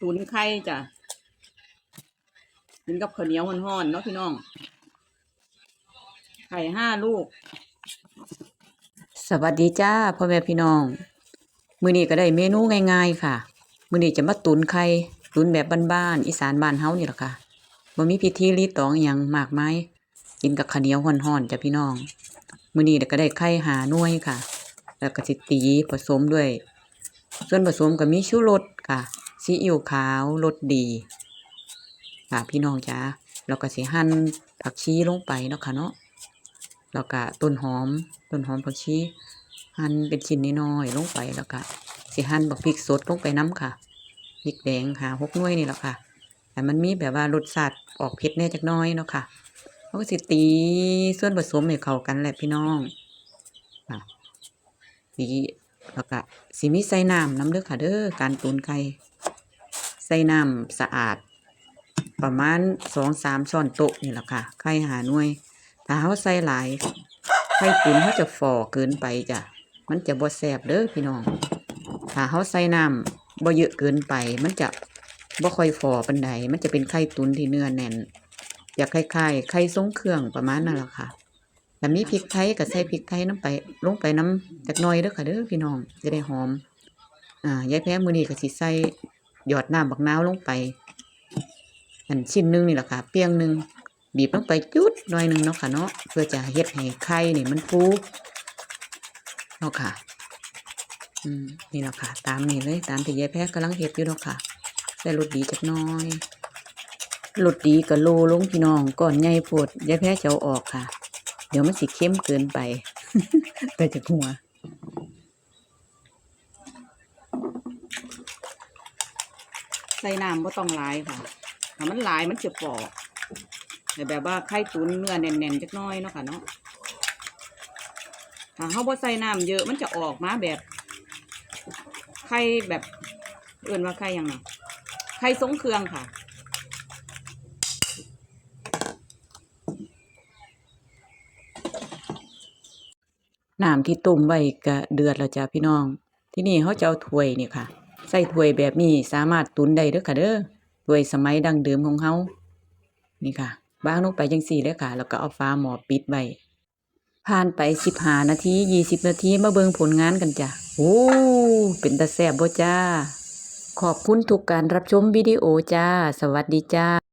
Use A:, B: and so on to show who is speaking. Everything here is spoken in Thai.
A: ตุนไข่จ้ะกินกับข้าวเหนียวห่อนๆเนาะพี่น้อง ไข่ห้าลูก สวัสดีจ้าพ่อแม่พี่น้อง มื้อนี้ก็ได้เมนูง่ายๆค่ะ มื้อนี้จะมาตุนไข่ตุนแบบบ้านๆอีสานบ้านเฮานี่แหละค่ะบ่มีพิธีรีตองอหยังมากมายกินกับข้าวเหนียวห่อนๆจ้ะพี่น้อง มื้อนี้ก็ได้ไข่หาหน่วยค่ะ แล้วก็สิตีผสมด้วย ส่วนผสมก็มีชูรสค่ะ ซีอิ๊วขาวรสดีค่ะพี่น้องจ้าแล้วก็สิหั่นผักชีลงไปเนาะค่ะเนาะแล้วก็ต้นหอมต้นหอมผักชีหั่นเป็นชิ้นน้อยๆลงไปแล้วก็สิหั่นบักพริกสดลงไปน้ำค่ะพริกแดงหาหกน่วยนี่แหละค่ะ แต่มันมีแบบว่ารสชาติออกเผ็ดแน่จักน้อยเนาะค่ะแล้วก็สิตีส่วนผสมให้เข้ากันแหละพี่น้องค่ะตีแล้วก็สิมีใส่น้ำน้ำเด้อค่ะเด้อการตุนไก่ ใส่น้ำสะอาด ประมาณสองสามช้อนโต๊ะนี่แหละค่ะ ไข่หาหน่วย ถ้าเขาใส่หลาย ไข่ตุ๋นเขาจะฝ่อเกินไปจ้ะ มันจะบ่แซ่บเด้อพี่น้อง ถ้าเขาใส่น้ำบ่เยอะเกินไป มันจะบ่ค่อยฝ่อปานใดมันจะเป็นไข่ตุ๋นที่เนื้อแน่น อยากคล้ายๆไข่ทรงเครื่องประมาณนั่นแหละค่ะแต่มีพริกไทยก็ใส่พริกไทยน้ำไป ลงไปน้ำจักน่อยเด้อค่ะเด้อพี่น้องจะได้หอม อ่ายายแพ้มือนี้ก็สิใส่ หยอดน้ำบักนาวลงไป อันชิ้นหนึงนี่แหละค่ะ เปียงหนึ่งบีบลงไปจุดหน่อยหนึ่งเนาะค่ะเนาะเพื่อจะเฮ็ดให้ไข่นี่มันฟูเนาะค่ะ อืมนี่แหละค่ะ ตามนี้เลยตามที่ยายแพ้กำลังเฮ็ดอยู่เนาะค่ะใส่รสดีจักน้อยรสดีกับโลลงพี่น้องก่อนใหญ่โพดยายแพ้จะเอาออกค่ะ เดี๋ยวมันสิเข้มเกินไปไปจากหัว ส่น้ำบ่ต้องหลายค่ะถ้ามันหลายมันจะปอกแต่แบบว่าไข่ตุ๋นเนื้อแน่นๆจักน้อยเนาะค่ะเนาะถ้าเขาบ่ใส่น้ำเยอะมันจะออกมาแบบไข่แบบเอื่นว่าไข่ยังไงไข่ทรงเครื่องค่ะน้ำที่ต้มไว้ก็เดือดแล้วจ้ะพี่น้อง ที่นี่เขาจะเอาถ้วยนี่ค่ะ ใส่ถ้วยแบบนี้สามารถตุนได้เด้อค่ะเด้อถ้วยสมัยดั้งเดิมของเฮานี่ค่ะบางลงไปจังสี่เลยค่ะ แล้วก็เอาฟ้าหมอปิดไว้ผ่านไปสิบห้านาทียี่สิบนาทีมาเบิงผลงานกันจ้ะโอ้เป็นตาแซบบ่จ้า ขอบคุณทุกการรับชมวิดีโอจ้า สวัสดีจ้า